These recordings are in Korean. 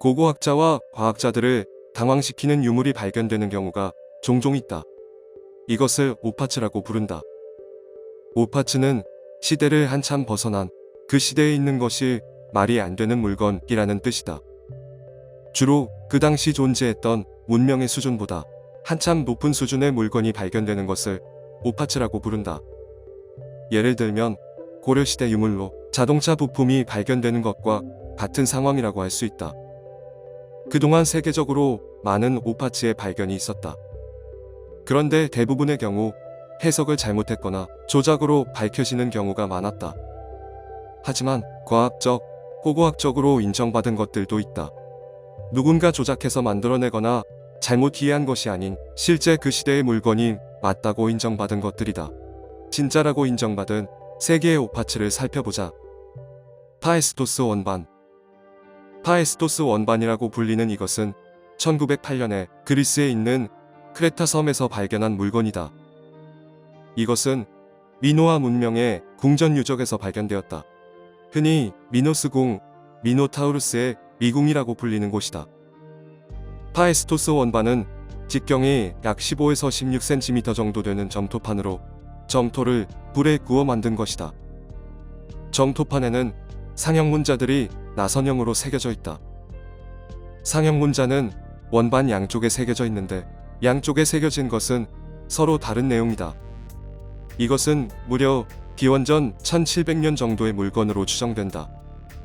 고고학자와 과학자들을 당황시키는 유물이 발견되는 경우가 종종 있다. 이것을 오파츠라고 부른다. 오파츠는 시대를 한참 벗어난 그 시대에 있는 것이 말이 안 되는 물건이라는 뜻이다. 주로 그 당시 존재했던 문명의 수준보다 한참 높은 수준의 물건이 발견되는 것을 오파츠라고 부른다. 예를 들면 고려시대 유물로 자동차 부품이 발견되는 것과 같은 상황이라고 할 수 있다. 그동안 세계적으로 많은 오파츠의 발견이 있었다. 그런데 대부분의 경우 해석을 잘못했거나 조작으로 밝혀지는 경우가 많았다. 하지만 과학적, 고고학적으로 인정받은 것들도 있다. 누군가 조작해서 만들어내거나 잘못 이해한 것이 아닌 실제 그 시대의 물건이 맞다고 인정받은 것들이다. 진짜라고 인정받은 세 개의 오파츠를 살펴보자. 파에스토스 원반. 파에스토스 원반이라고 불리는 이것은 1908년에 그리스에 있는 크레타 섬에서 발견한 물건이다. 이것은 미노아 문명의 궁전 유적에서 발견되었다. 흔히 미노스궁, 미노타우루스의 미궁이라고 불리는 곳이다. 파에스토스 원반은 직경이 약 15에서 16cm 정도 되는 점토판으로 점토를 불에 구워 만든 것이다. 점토판에는 상형 문자들이 나선형으로 새겨져 있다. 상형 문자는 원반 양쪽에 새겨져 있는데 양쪽에 새겨진 것은 서로 다른 내용이다. 이것은 무려 기원전 1700년 정도의 물건으로 추정된다.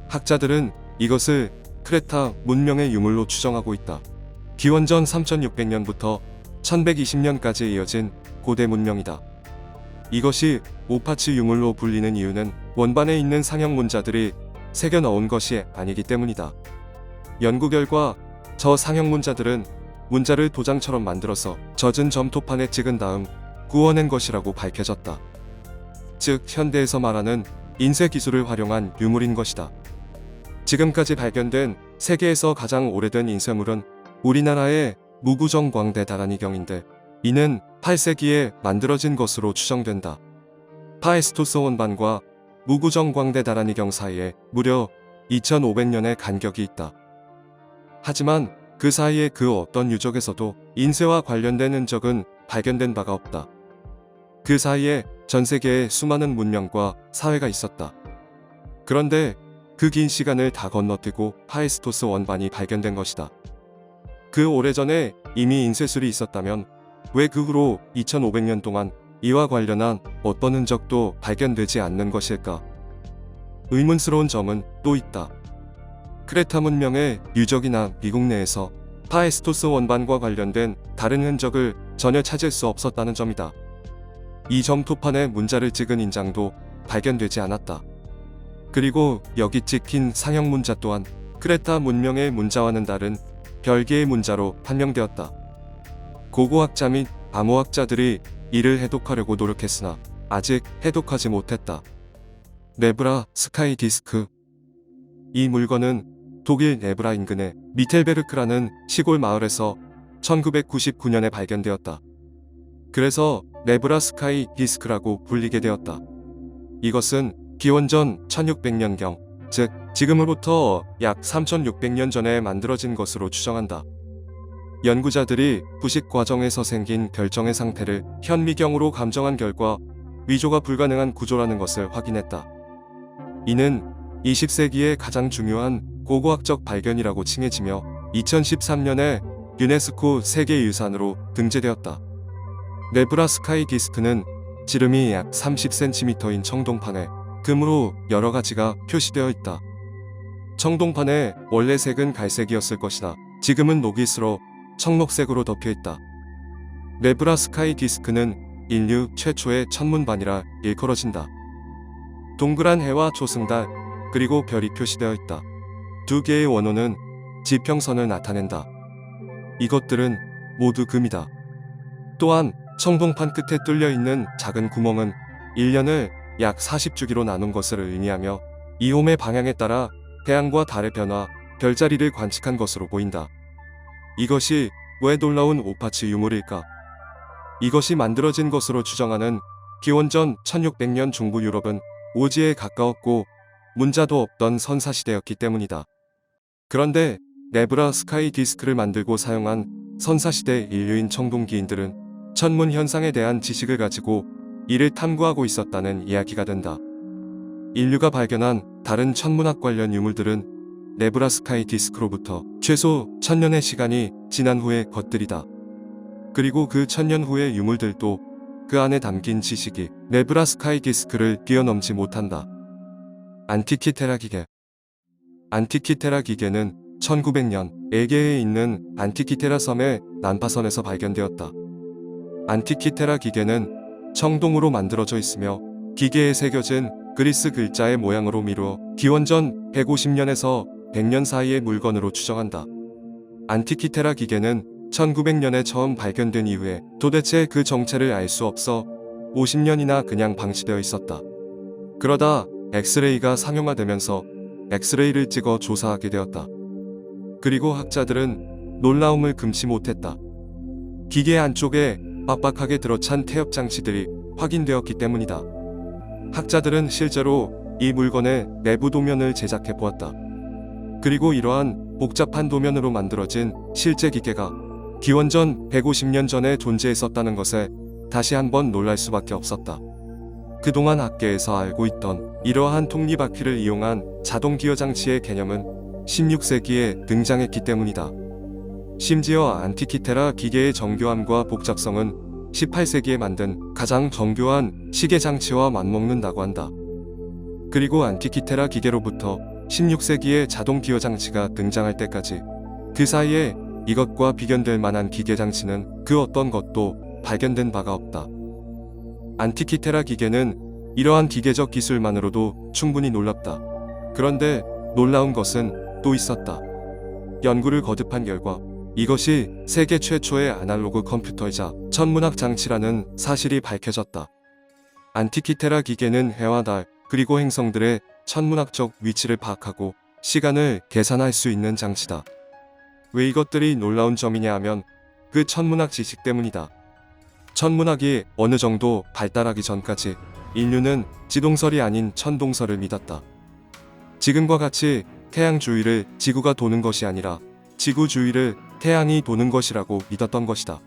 학자들은 이것을 크레타 문명의 유물로 추정하고 있다. 기원전 3600년부터 1120년까지 이어진 고대 문명이다. 이것이 오파츠 유물로 불리는 이유는 원반에 있는 상형 문자들이 새겨 넣은 것이 아니기 때문이다. 연구 결과 저 상형 문자들은 문자를 도장처럼 만들어서 젖은 점토판에 찍은 다음 구워낸 것이라고 밝혀졌다. 즉 현대에서 말하는 인쇄 기술을 활용한 유물인 것이다. 지금까지 발견된 세계에서 가장 오래된 인쇄물은 우리나라의 무구정광대 다라니경인데 이는 8세기에 만들어진 것으로 추정된다. 파에스토스 원반과 무구정광대 다라니경 사이에 무려 2500년의 간격이 있다. 하지만 그 사이에 그 어떤 유적에서도 인쇄와 관련된 흔적은 발견된 바가 없다. 그 사이에 전 세계에 수많은 문명과 사회가 있었다. 그런데 그 긴 시간을 다 건너뛰고 파에스토스 원반이 발견된 것이다. 그 오래전에 이미 인쇄술이 있었다면 왜 그 후로 2500년 동안 이와 관련한 어떤 흔적도 발견되지 않는 것일까? 의문스러운 점은 또 있다. 크레타 문명의 유적이나 미국 내에서 파에스토스 원반과 관련된 다른 흔적을 전혀 찾을 수 없었다는 점이다. 이 점토판에 문자를 찍은 인장도 발견되지 않았다. 그리고 여기 찍힌 상형 문자 또한 크레타 문명의 문자와는 다른 별개의 문자로 판명되었다. 고고학자 및 암호학자들이 이를 해독하려고 노력했으나 아직 해독하지 못했다. 네브라 스카이 디스크 이 물건은 독일 네브라 인근의 미텔베르크라는 시골 마을에서 1999년에 발견되었다. 그래서 네브라 스카이 디스크라고 불리게 되었다. 이것은 기원전 1600년경, 즉 지금으로부터 약 3600년 전에 만들어진 것으로 추정한다. 연구자들이 부식 과정에서 생긴 결정의 상태를 현미경으로 감정한 결과 위조가 불가능한 구조라는 것을 확인했다. 이는 20세기의 가장 중요한 고고학적 발견이라고 칭해지며 2013년에 유네스코 세계유산으로 등재되었다. 네브라스카이 디스크는 지름이 약 30cm인 청동판에 금으로 여러 가지가 표시되어 있다. 청동판의 원래 색은 갈색이었을 것이나 지금은 녹이스러 청록색으로 덮여 있다. 네브라스카이 디스크는 인류 최초의 천문반이라 일컬어진다. 동그란 해와 초승달 그리고 별이 표시되어 있다. 두 개의 원호는 지평선을 나타낸다. 이것들은 모두 금이다. 또한 청동판 끝에 뚫려 있는 작은 구멍은 1년을 약 40주기로 나눈 것을 의미하며 이홈의 방향에 따라 태양과 달의 변화, 별자리를 관측한 것으로 보인다. 이것이 왜 놀라운 오파츠 유물일까? 이것이 만들어진 것으로 추정하는 기원전 1600년 중부 유럽은 오지에 가까웠고 문자도 없던 선사시대였기 때문이다. 그런데 네브라 스카이 디스크를 만들고 사용한 선사시대 인류인 청동기인들은 천문 현상에 대한 지식을 가지고 이를 탐구하고 있었다는 이야기가 된다. 인류가 발견한 다른 천문학 관련 유물들은 네브라 스카이 디스크로부터 최소 천년의 시간이 지난 후의 것들이다. 그리고 그 천년 후의 유물들도 그 안에 담긴 지식이 네브라 스카이 디스크를 뛰어넘지 못한다. 안티키테라 기계 안티키테라 기계는 1900년 에게에 있는 안티키테라 섬의 난파선에서 발견되었다. 안티키테라 기계는 청동으로 만들어져 있으며 기계에 새겨진 그리스 글자의 모양으로 미루어 기원전 150년에서 100년 사이의 물건으로 추정한다. 안티키테라 기계는 1900년에 처음 발견된 이후에 도대체 그 정체를 알 수 없어 50년이나 그냥 방치되어 있었다. 그러다 엑스레이가 상용화되면서 엑스레이를 찍어 조사하게 되었다. 그리고 학자들은 놀라움을 금치 못했다. 기계 안쪽에 빡빡하게 들어찬 태엽 장치들이 확인되었기 때문이다. 학자들은 실제로 이 물건의 내부 도면을 제작해 보았다. 그리고 이러한 복잡한 도면으로 만들어진 실제 기계가 기원전 150년 전에 존재했었다는 것에 다시 한번 놀랄 수밖에 없었다. 그동안 학계에서 알고 있던 이러한 톱니바퀴를 이용한 자동 기어 장치의 개념은 16세기에 등장했기 때문이다. 심지어 안티키테라 기계의 정교함과 복잡성은 18세기에 만든 가장 정교한 시계 장치와 맞먹는다고 한다. 그리고 안티키테라 기계로부터 16세기의 자동 기어 장치가 등장할 때까지 그 사이에 이것과 비견될 만한 기계 장치는 그 어떤 것도 발견된 바가 없다. 안티키테라 기계는 이러한 기계적 기술만으로도 충분히 놀랍다. 그런데 놀라운 것은 또 있었다. 연구를 거듭한 결과 이것이 세계 최초의 아날로그 컴퓨터이자 천문학 장치라는 사실이 밝혀졌다. 안티키테라 기계는 해와 달 그리고 행성들의 천문학적 위치를 파악하고 시간을 계산할 수 있는 장치다. 왜 이것들이 놀라운 점이냐 하면 그 천문학 지식 때문이다. 천문학이 어느 정도 발달하기 전까지 인류는 지동설이 아닌 천동설을 믿었다. 지금과 같이 태양 주위를 지구가 도는 것이 아니라 지구 주위를 태양이 도는 것이라고 믿었던 것이다.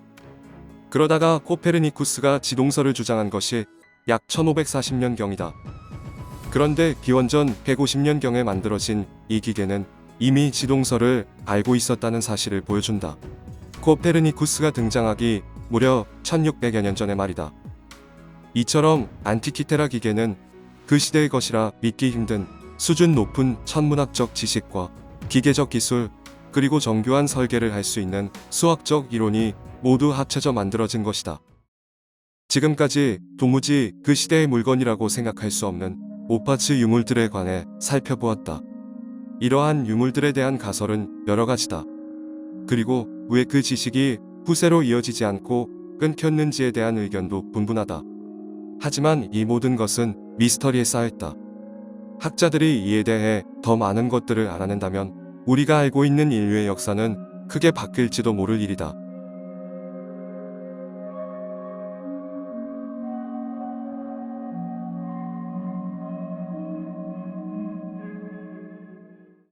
그러다가 코페르니쿠스가 지동설을 주장한 것이 약 1540년경이다. 그런데 기원전 150년경에 만들어진 이 기계는 이미 지동설을 알고 있었다는 사실을 보여준다. 코페르니쿠스가 등장하기 무려 1600여 년 전의 말이다. 이처럼 안티키테라 기계는 그 시대의 것이라 믿기 힘든 수준 높은 천문학적 지식과 기계적 기술 그리고 정교한 설계를 할 수 있는 수학적 이론이 모두 합쳐져 만들어진 것이다. 지금까지 도무지 그 시대의 물건이라고 생각할 수 없는 오파츠 유물들에 관해 살펴보았다. 이러한 유물들에 대한 가설은 여러 가지다. 그리고 왜 그 지식이 후세로 이어지지 않고 끊겼는지에 대한 의견도 분분하다. 하지만 이 모든 것은 미스터리에 쌓여있다. 학자들이 이에 대해 더 많은 것들을 알아낸다면 우리가 알고 있는 인류의 역사는 크게 바뀔지도 모를 일이다.